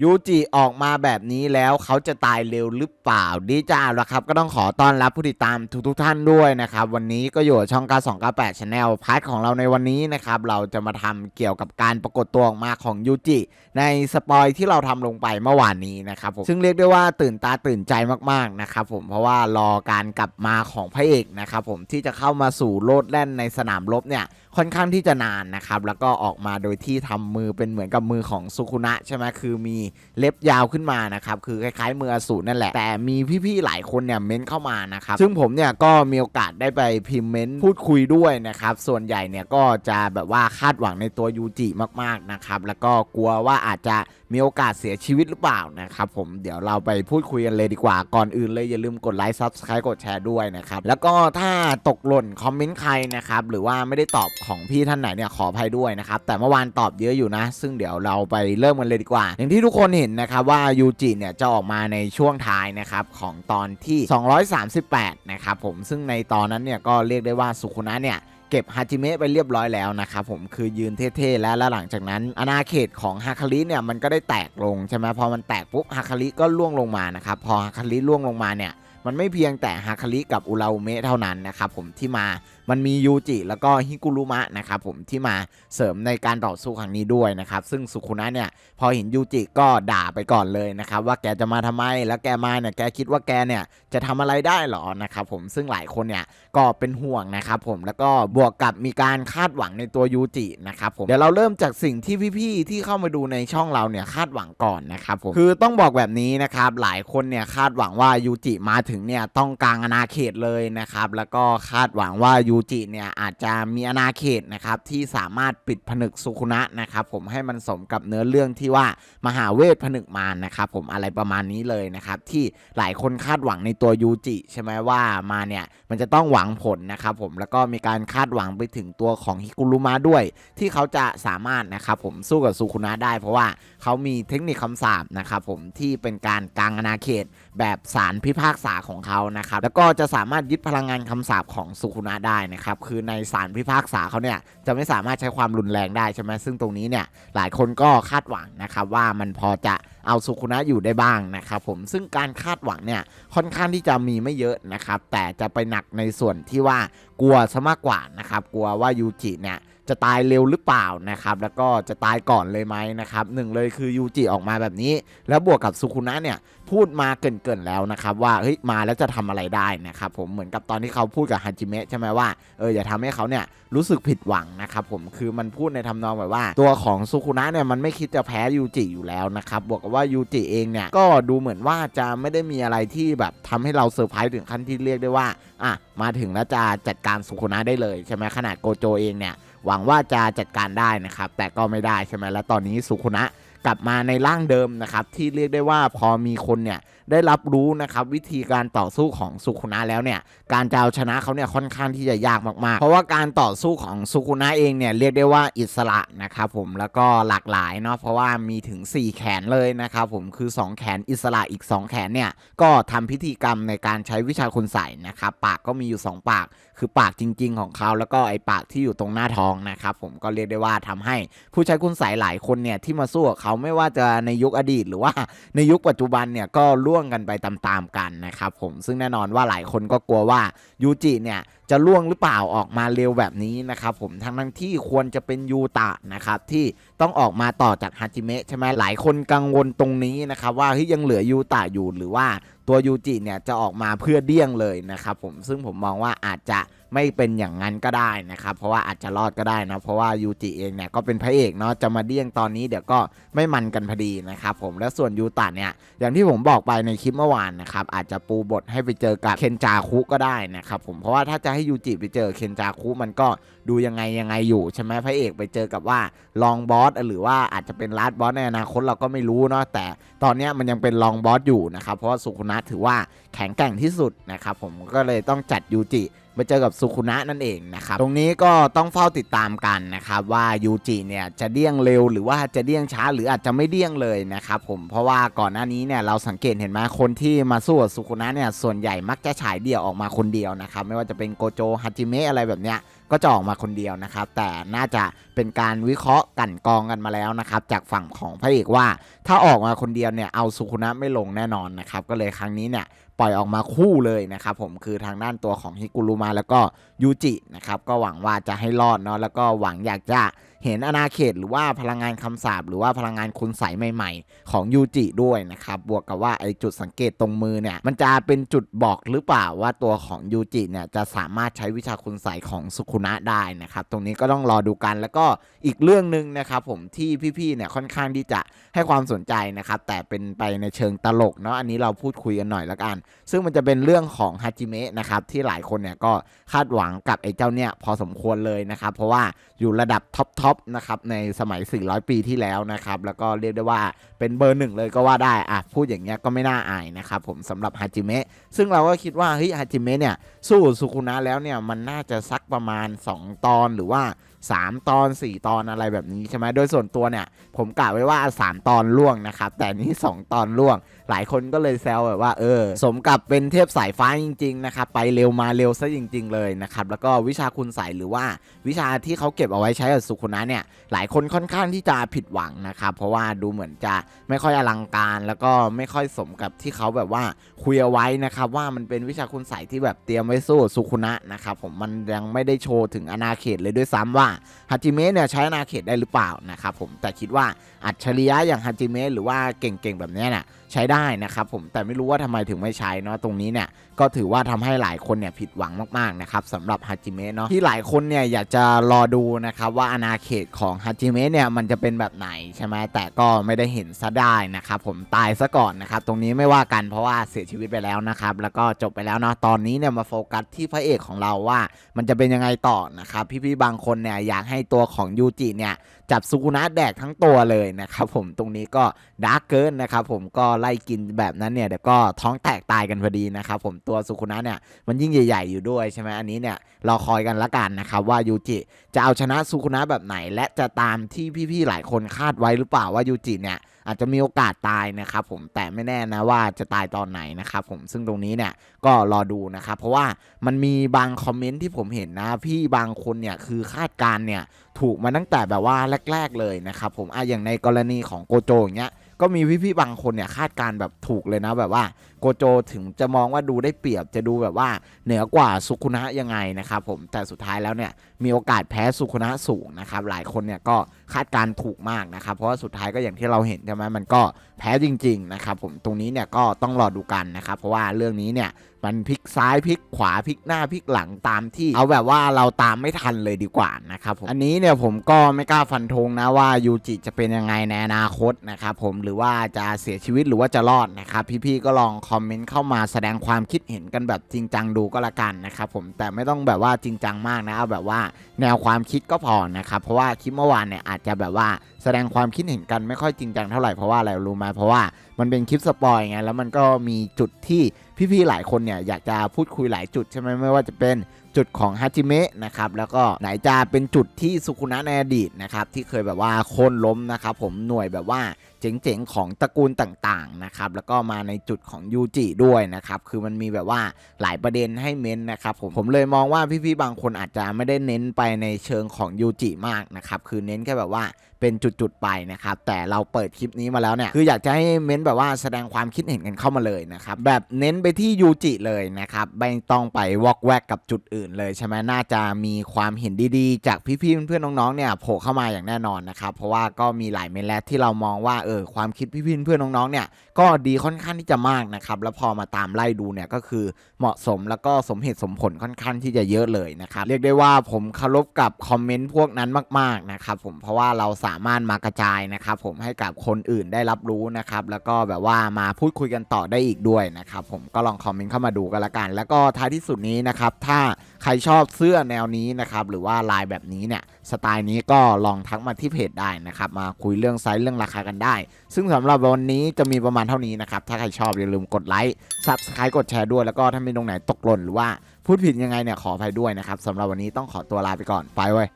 ยูจิออกมาแบบนี้แล้วเขาจะตายเร็วหรือเปล่าดีจ้าแล้วครับ ก็ต้องขอต้อนรับผู้ติดตามทุกๆท่านด้วยนะครับ วันนี้ก็อยู่ช่อง9298 Channel พาร์ทของเราในวันนี้นะครับ เราจะมาทำเกี่ยวกับการปรากฏตัวออกมาของยูจิในสปอยที่เราทำลงไปเมื่อวานนี้นะครับผมซึ่งเรียกได้ว่าตื่นตาตื่นใจมากๆนะครับผมเพราะว่ารอการกลับมาของพระเอกนะครับผมที่จะเข้ามาสู่โลดแล่นในสนามรบเนี่ยค่อนข้างที่จะนานนะครับแล้วก็ออกมาโดยที่ทำมือเป็นเหมือนกับมือของสุคุนะใช่ไหมคือมีเล็บยาวขึ้นมานะครับคือคล้ายๆมืออสูรนั่นแหละ แต่มีพี่ๆหลายคนเนี่ยเม้นเข้ามานะครับซึ่งผมเนี่ยก็มีโอกาสได้ไปพิมพ์เม้นพูดคุยด้วยนะครับส่วนใหญ่เนี่ยก็จะแบบว่าคาดหวังในตัวยูจิมากๆนะครับแล้วก็กลัวว่าอาจจะมีโอกาสเสียชีวิตหรือเปล่านะครับผมเดี๋ยวเราไปพูดคุยกันเลยดีกว่าก่อนอื่นเลยอย่าลืมกดไลค์ซับสไครต์กดแชร์ด้วยนะครับแล้วก็ถ้าตกหล่นคอมเมนต์ใครนะครับหรือว่าไม่ได้ตอบของพี่ท่านไหนเนี่ยขออภัยด้วยนะครับแต่เมื่อวานตอบเยอะอยู่นะ ซึ่งเดี๋ยวเราไปเริ่มกันเลยดีกว่า อย่างที่ทุกคนเห็นนะครับว่ายูจิเนี่ยจะออกมาในช่วงท้ายนะครับของตอนที่ 238 นะครับผมซึ่งในตอนนั้นเนี่ยก็เรียกได้ว่าสุคุนะเนี่ยเก็บฮาจิเมะไปเรียบร้อยแล้วนะครับผมคือยืนเท่ๆแล้วแล้วหลังจากนั้นอาณาเขตของฮาคาริเนี่ยมันก็ได้แตกลงใช่ไหมพอมันแตกปุ๊บฮาคาริก็ล่วงลงมานะครับพอฮาคาริล่วงลงมาเนี่ย มันไม่เพียงแต่ฮาคาริกับอุราเมะเท่านั้นนะครับผมที่มามันมียูจิแล้วก็ฮิกุรุมะนะครับผมที่มาเสริมในการต่อสู้ครั้งนี้ด้วยนะครับซึ่งสุคุนะเนี่ยพอเห็นยูจิก็ด่าไปก่อนเลยนะครับว่าแกจะมาทำไมแล้วแกมาเนี่ยแกคิดว่าแกเนี่ยจะทำอะไรได้หรอนะครับผมซึ่งหลายคนเนี่ยก็เป็นห่วงนะครับผมแล้วก็บวกกับมีการคาดหวังในตัวยูจินะครับผมเดี๋ยวเราเริ่มจากสิ่งที่พี่ๆที่เข้ามาดูในช่องเราเนี่ยคาดหวังก่อนนะครับผมคือต้องบอกแบบนี้นะครับหลายคนเนี่ยคาดหวังว่ายูจิมาถึงเนี่ยต้องกลางอาณาเขตเลยนะครับ แล้วก็คาดหวังว่ายูจิเนี่ยอาจจะมีอาณาเขตนะครับที่สามารถปิดผนึกสุคุนะนะครับผมให้มันสมกับเนื้อเรื่องที่ว่ามหาเวทผนึกมารนะครับผมอะไรประมาณนี้เลยนะครับที่หลายคนคาดหวังในตัวยูจิใช่ไหมว่ามาเนี่ยมันจะต้องหวังผลนะครับผมแล้วก็มีการคาดหวังไปถึงตัวของฮิกุรุมะด้วย ที่เขาจะสามารถนะครับผมสู้กับสุคุนะได้ เพราะว่าเขามีเทคนิคคำสาปนะครับผมที่เป็นการกลางอาณาเขตแบบสารพิพากษาของเขานะครับแล้วก็จะสามารถยึดพลังงานคำสาปของสุคุนะได้นะครับคือในสารพิพากษาเขาเนี่ยจะไม่สามารถใช้ความรุนแรงได้ใช่ไหมซึ่งตรงนี้เนี่ยหลายคนก็คาดหวังนะครับว่ามันพอจะเอาสุคุนะอยู่ได้บ้างนะครับผมซึ่งการคาดหวังเนี่ยค่อนข้างที่จะมีไม่เยอะนะครับแต่จะไปหนักในส่วนที่ว่ากลัวซะมากกว่านะครับกลัวว่ายูจิเนี่ย จะตายเร็วหรือเปล่านะครับแล้วก็จะตายก่อนเลยไหมนะครับหนึ่งเลยคือยูจิออกมาแบบนี้ แล้วบวกกับสุคุนะเนี่ยพูดมาเกินๆแล้วนะครับว่าเฮ้ยมาแล้วจะทำอะไรได้นะครับผมเหมือนกับตอนที่เขาพูดกับฮาจิเมะใช่ไหมว่าเอออย่าทำให้เขาเนี่ยรู้สึกผิดหวังนะครับผมคือมันพูดในทำนองแบบว่า ตัวของสุคุนะเนี่ยมันไม่คิดจะแพ้ยูจิอยู่แล้วนะครับบวกกับว่ายูจิเองเนี่ยก็ดูเหมือนว่าจะไม่ได้มีอะไรที่แบบทำให้เราเซอร์ไพรส์ถึงขั้นที่เรียกได้ว่าอะมาถึงแล้วจะจัดการสุคุนะได้เลยใช่ไหมขนาดโกโจเองเนี่ย หวังว่าจะจัดการได้นะครับ แต่ก็ไม่ได้ใช่ไหมแล้วตอนนี้สุขุนะกลับมาในร่างเดิมนะครับที่เรียกได้ว่าพอมีคนเนี่ย ได้รับรู้นะครับวิธีการต่อสู้ของสุคุนะแล้วเนี่ยการจะเอาชนะเขาเนี่ยค่อนข้างที่จะยากมากๆ เพราะว่าการต่อสู้ของสุคุนะเองเนี่ยเรียกได้ว่าอิสระนะครับผมแล้วก็หลากหลายเนาะเพราะว่ามีถึง 4 แขนเลยนะครับผมคือ 2 แขนอิสระอีก 2 แขนเนี่ยก็ทำพิธีกรรมในการใช้วิชาคุณใส่นะครับปากก็มีอยู่ 2 ปาก คือปากจริง ๆ ของเขาแล้วก็ไอ้ปากที่อยู่ตรงหน้าท้องนะครับผมก็เรียกได้ว่าทำให้ผู้ใช้คุณใสยหลายคนเนี่ยที่มาสู้กับเขาไม่ว่าจะในยุคอดีต หรือว่าในยุคปัจจุบันเนี่ยก็ล่วงกันไปตามๆกันนะครับผมซึ่งแน่นอนว่าหลายคนก็กลัวว่ายูจิเนี่ยจะล่วงหรือเปล่าออกมาเร็วแบบนี้นะครับผมทั้งทั้งที่ควรจะเป็นยูตะนะครับที่ต้องออกมาต่อจากฮาจิเมะใช่ไหมหลายคนกังวลตรงนี้นะครับว่าเฮ้ยยังเหลือยูตะอยู่หรือว่า ตัวยูจิเนี่ยจะออกมาเพื่อเดี้ยงเลยนะครับผมซึ่งผมมองว่าอาจจะไม่เป็นอย่างนั้นก็ได้นะครับเพราะว่าอาจจะรอดก็ได้นะเพราะว่ายูจิเองเนี่ยก็เป็นพระเอกเนาะจะมาเดี้ยงตอนนี้เดี๋ยวก็ไม่มันกันพอดีนะครับผมและส่วนยูตะเนี่ยอย่างที่ผมบอกไปในคลิปเมื่อวานนะครับอาจจะปูบทให้ไปเจอกับเคนจาคุก็ได้นะครับผมเพราะว่าถ้าจะให้ยูจิไปเจอเคนจาคุมันก็ดูยังไงยังไงอยู่ใช่ไหมพระเอกไปเจอกับว่าลองบอสหรือว่าอาจจะเป็นลาดบอสในอนาคตเราก็ไม่รู้เนาะแต่ตอนนี้มันยังเป็นลองบอสอยู่นะครับเพราะว่าสุคุนะถือว่าแข็งแกร่งที่สุดนะครับผมก็เลยต้องจัดยูจิไปเจอกับสุคุนะนั่นเองนะครับตรงนี้ก็ต้องเฝ้าติดตามกันนะครับว่ายูจิเนี่ยจะเดี้ยงเร็วหรือว่าจะเดี้ยงช้าหรืออาจจะไม่เดี้ยงเลยนะครับผมเพราะว่าก่อนหน้านี้เนี่ยเราสังเกตเห็นไหมคนที่มาสู้กับสุคุนะเนี่ยส่วนใหญ่มักจะฉายเดี่ยวออกมาคนเดียวนะครับไม่ว่าจะเป็นโกโจฮัจิเมะอะไรแบบเนี้ยก็จะออกมาคนเดียวนะครับ แต่น่าจะเป็นการวิเคราะห์กันกองกันมาแล้วนะครับ จากฝั่งของพระเอกว่า ถ้าออกมาคนเดียวเนี่ยเอาสุคุนะไม่ลงแน่นอนนะครับ ก็เลยครั้งนี้เนี่ยปล่อยออกมาคู่เลยนะครับผมคือทางด้านตัวของฮิกุรุมาแล้วก็ยูจินะครับก็หวังว่าจะให้รอดเนาะแล้วก็หวังอยากจะ เห็นอาณาเขตหรือว่าพลังงานคำสาปหรือว่าพลังงานคุณใสใหม่ ๆ ของยูจิด้วยนะครับบวกกับว่าไอจุดสังเกตตรงมือเนี่ยมันจะเป็นจุดบอกหรือเปล่าว่าตัวของยูจิเนี่ยจะสามารถใช้วิชาคุณใสของสุคุนะได้นะครับตรงนี้ก็ต้องรอดูกันแล้วก็อีกเรื่องหนึ่งนะครับผมที่พี่ๆเนี่ยค่อนข้างที่จะให้ความสนใจนะครับแต่เป็นไปในเชิงตลกเนาะอันนี้เราพูดคุยกันหน่อยละกัน ซึ่งมันจะเป็นเรื่องของฮาจิเมะนะครับที่หลายคนเนี่ยก็คาดหวังกับไอ้เจ้าเนี่ยพอสมควรเลยนะครับเพราะว่าอยู่ระดับท็อปปนะครับในสมัย 400 ปีที่แล้วนะครับ แล้วก็เรียกได้ว่าเป็นเบอร์หนึ่งเลยก็ว่าได้อะพูดอย่างเงี้ยก็ไม่น่าอายนะครับผมสำหรับฮาจิเมะซึ่งเราก็คิดว่าเฮ้ยฮาจิเมะเนี่ยสู้สุคุนะแล้วเนี่ยมันน่าจะสักประมาณ 2 ตอนหรือว่า 3 ตอน 4 ตอนอะไรแบบนี้ใช่ไหมโดยส่วนตัวเนี่ยผมกะไว้ว่า 3 ตอนล่วงนะครับแต่นี้ 2 ตอนล่วง หลายคนก็เลยแซวแบบว่าเออ สมกับเป็นเทพสายฟ้าจริง ๆ นะครับ ไปเร็วมาเร็วซะจริง ๆ เลยนะครับ แล้วก็วิชาคุณใสหรือว่าวิชาที่เขาเก็บเอาไว้ใช้กับสุคุนะเนี่ย หลายคนค่อนข้างที่จะผิดหวังนะครับ เพราะว่าดูเหมือนจะไม่ค่อยอลังการ แล้วก็ไม่ค่อยสมกับที่เขาแบบว่าคุยเอาไว้นะครับว่ามันเป็นวิชาคุณใสที่แบบเตรียมไว้สู้สุคุนะนะครับผมมันยังไม่ได้โชว์ถึงอนาเขตเลยด้วยซ้ำว่าฮาจิเมะเนี่ยใช้อาณาเขตได้หรือเปล่านะครับผมแต่คิดว่าอัจฉริยะอย่างฮาจิเมะหรือว่าเก่งๆแบบนี้น่ะ ใช้ได้นะครับผมแต่ไม่รู้ว่าทำไมถึงไม่ใช้เนาะตรงนี้เนี่ย ก็ถือว่าทำให้หลายคนเนี่ยผิดหวังมากๆนะครับสำหรับฮาจิเมะเนาะที่หลายคนเนี่ยอยากจะรอดูนะครับว่าอาณาเขตของฮาจิเมะเนี่ยมันจะเป็นแบบไหนใช่ไหมแต่ก็ไม่ได้เห็นซะได้นะครับผมตายซะก่อนนะครับตรงนี้ไม่ว่ากันเพราะว่าเสียชีวิตไปแล้วนะครับแล้วก็จบไปแล้วเนาะตอนนี้เนี่ยมาโฟกัสที่พระเอกของเราว่า มันจะเป็นยังไงต่อนะครับพี่ๆบางคนเนี่ยอยากให้ตัวของยูจิเนี่ยจับสุกุนะแดกทั้งตัวเลยนะครับผมตรงนี้ก็ดาร์กเกินนะครับผมก็ไล่กินแบบนั้นเนี่ยเดี๋ยวก็ท้องแตกตายกันพอดีนะครับผมตัวสุกุนะเนี่ยมันยิ่งใหญ่ๆอยู่ด้วยใช่ไหมอันนี้เนี่ยเราคอยกันละกันนะครับว่ายูจิจะเอาชนะสุกุนะแบบไหน และจะตามที่พี่ๆหลายคนคาดไว้หรือเปล่าว่ายูจิเนี่ยอาจจะมีโอกาสตายนะครับผมแต่ไม่แน่นะว่าจะตายตอนไหนนะครับผมซึ่งตรงนี้เนี่ยก็รอดูนะครับเพราะว่ามันมีบางคอมเมนต์ที่ผมเห็นนะ พี่บางคนเนี่ยคือคาดการณ์เนี่ยถูกมาตั้งแต่แบบว่าแรก ๆ เลยนะครับผมอะอย่างในกรณีของโกโจอย่างเงี้ยก็มีพี่ๆบางคนเนี่ยคาดการณ์แบบถูกเลยนะแบบว่า โกโจถึงจะมองว่าดูได้เปรียบจะดูแบบว่าเหนือกว่าสุคุนะยังไงนะครับผมแต่สุดท้ายแล้วเนี่ยมีโอกาสแพ้สุคุนะสูงนะครับหลายคนเนี่ยก็คาดการณ์ถูกมากนะครับ เพราะว่าสุดท้ายก็อย่างที่เราเห็นใช่ไหมมันก็แพ้จริง ๆ นะครับ ผมตรงนี้เนี่ยก็ต้องรอดูกันนะครับ เพราะว่าเรื่องนี้เนี่ยมันพลิกซ้ายพลิกขวาพลิกหน้าพลิกหลังตามที่เอาแบบว่าเราตามไม่ทันเลยดีกว่านะครับผมอันนี้เนี่ยผมก็ไม่กล้าฟันธงนะว่ายูจิจะเป็นยังไงในอนาคตนะครับผมหรือว่าจะเสียชีวิตหรือว่าจะรอดนะครับพี่ๆก็ลองคคอมเมนต์เข้ามาแสดงความคิดเห็นกันแบบจริงจังดูก็แล้วกันนะครับผมแต่ไม่ต้องแบบว่าจริงจังมากนะเอาแบบว่าแนวความคิดก็พอนะครับเพราะว่าคลิปเมื่อวานเนี่ยอาจจะแบบว่าแสดงความคิดเห็นกันไม่ค่อยจริงจังเท่าไหร่เพราะว่าอะไรรู้ไหมเพราะว่ามันเป็นคลิปสปอยไงแล้วมันก็มีจุดที่พี่ๆหลายคนเนี่ยอยากจะพูดคุยหลายจุดใช่ไหมไม่ว่าจะเป็น จุดของฮาจิเมะนะครับแล้วก็ไหนจะเป็นจุดที่สุคุนะในอดีตนะครับที่เคยแบบว่าโค่นล้มนะครับผมหน่วยแบบว่าเจ๋งๆของตระกูลต่างๆนะครับแล้วก็มาในจุดของยูจิด้วยนะครับคือมันมีแบบว่าหลายประเด็นให้เม้นนะครับผมผมเลยมองว่าพี่ๆบางคนอาจจะไม่ได้เน้นไปในเชิงของยูจิมากนะครับคือเน้นแค่แบบว่าเป็นจุดๆไปนะครับแต่เราเปิดคลิปนี้มาแล้วเนี่ยคืออยากจะให้เม้นแบบว่าแสดงความคิดเห็นกันเข้ามาเลยนะครับแบบเน้นไปที่ยูจิเลยนะครับไม่ต้องไปวอกแวกกับจุดอื่นเลยใช่ไหมน่าจะมีความเห็นดีๆ จากพี่ๆเพื่อนๆน้องๆเนี่ยโผล่เข้ามาอย่างแน่นอนนะครับเพราะว่าก็มีหลายเมนแล้วที่เรามองว่าเออความคิดพี่ๆเพื่อนๆน้องๆเนี่ยก็ดีค่อนข้างที่จะมากนะครับแล้วพอมาตามไล่ดูเนี่ยก็คือเหมาะสมแล้วก็สมเหตุสมผลค่อนข้างที่จะเยอะเลยนะครับเรียกได้ว่าผมเคารพกับคอมเมนต์พวกนั้นมากๆนะครับผมเพราะว่าเราสามารถมากระจายนะครับผมให้กับคนอื่นได้รับรู้นะครับแล้วก็แบบว่ามาพูดคุยกันต่อได้อีกด้วยนะครับผมก็ลองคอมเมนต์เข้ามาดูกันละกัน แล้วก็ท้ายที่สุดนี้นะครับถ้า ใครชอบเสื้อแนวนี้นะครับหรือว่าลายแบบนี้เนี่ยสไตล์นี้ก็ลองทักมาที่เพจได้นะครับมาคุยเรื่องไซส์เรื่องราคากันได้ ซึ่งสำหรับวันนี้จะมีประมาณเท่านี้นะครับถ้าใครชอบอย่าลืมกดไลค์ซับสไครต์กดแชร์ด้วยแล้วก็ถ้ามีตรงไหนตกหล่นหรือว่าพูดผิดยังไงเนี่ยขออภัยด้วยนะครับสำหรับวันนี้ต้องขอตัวลาไปก่อนไปเว้ย